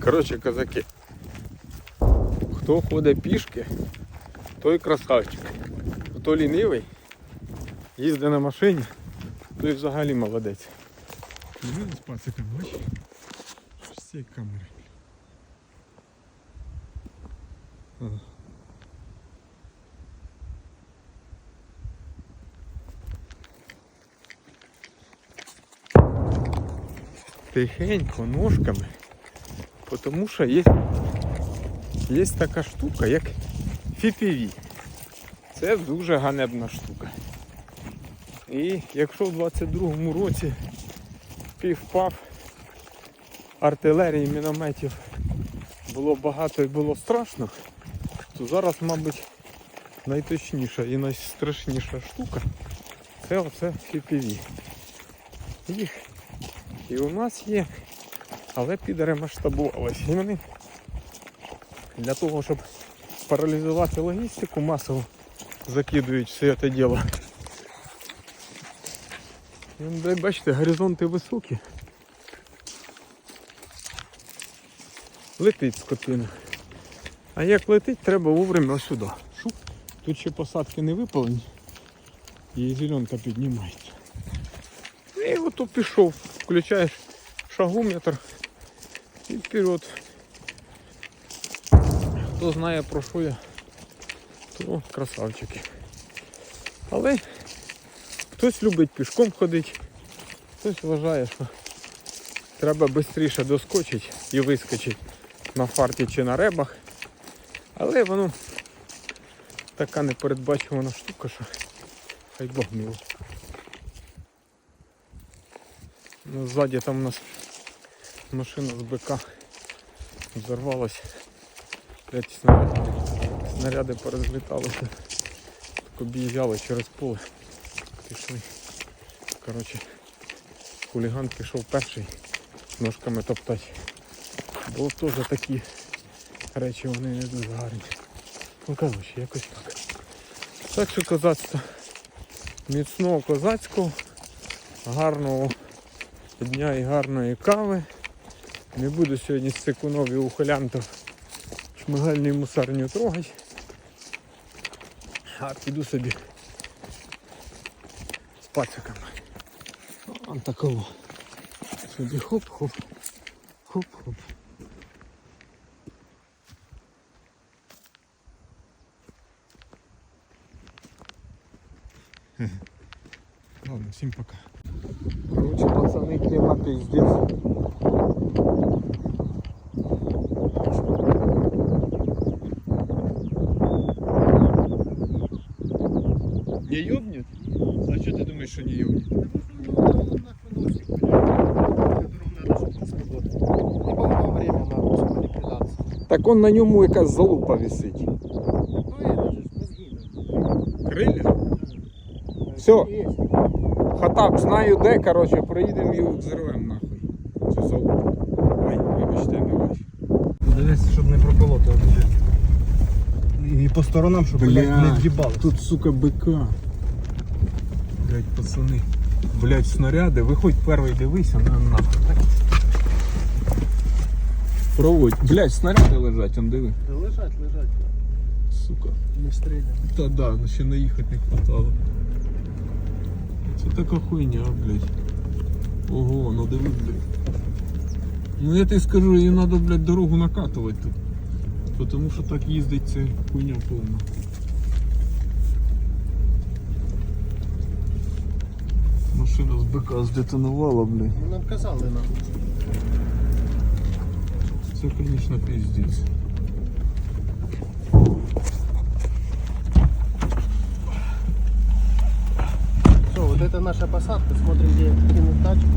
Коротше, козаки. Хто ходить пішки, той красавчик. Хто лінивий, їздить на машині, той взагалі молодець. Дивись з пациком, бачиш? З цієї камери. Тихенько, ножками. Тому що є, є така штука, як FPV. Це дуже ганебна штука. І якщо в 22-му році півпав артилерії, мінометів було багато і було страшно, то зараз, мабуть, найточніша і найстрашніша штука це оце FPV. Їх і у нас є, але підари масштабувалися. І вони для того, щоб паралізувати логістику, масово закидують все це діло. Дай бачите, горизонти високі. Летить скотина. А як летить, треба вовремя сюди. Шу. Тут ще посадки не випалені. І зеленка піднімається. І ото пішов, включаєш шагометр і вперед. Хто знає про що я, то красавчики. Але хтось любить пішком ходити, хтось вважає, що треба швидше доскочити і вискочити на фарті чи на ребах. Але воно така непередбачувана штука, що хай Бог мило. Ну, ззаді там у нас машина з БК взорвалась. П'ять снаряди, снаряди порозліталися. Так об'їжджали через поле. Пішли. Коротше, хуліган пішов перший ножками топтати. Бо теж такі речі вони не дуже гарні. Ну коротше, якось так. Так що козацтво. Міцного козацького, гарного дня і гарної кави. Не буду сьогодні з цикунов і ухилянтів шмигальні мусарню трогати. А піду собі з пациками. Он такого. Собі хоп-хоп. Хоп-хоп. Ладно, всім пока. Короче, пацаны, тема пиздец. Не ёбнет? А что ты думаешь, что не ёбнет? Так он на ньому якась залупа висить. Крылья? Все, хатак, знаю де, короче, проїдемо і взорвемо нахуй. Цю залупу. Ой, вибачте, не бачу. Дивись, щоб не проколоти обіжи. І по сторонам, щоб блядь, не в'їбали. тут, сука, бика. Блять, пацани. Блять, снаряди, виходь перший дивися на нахуй. Проводь. Блять, снаряди лежать, он диви. Лежать, лежать. Сука. Не стріляй. Та да, ну ще наїхати не хватало. Така хуйня, блядь. Ого, ну диви, блядь. Ну я тобі скажу, їм треба, блядь, дорогу накатувати тут. Тому що так їздить це хуйня повна. Машина з БК здетонувала, блядь. Нам казали нам. Це, звісно, пиздец. Наша посадка, смотрим, где кинуть тачку.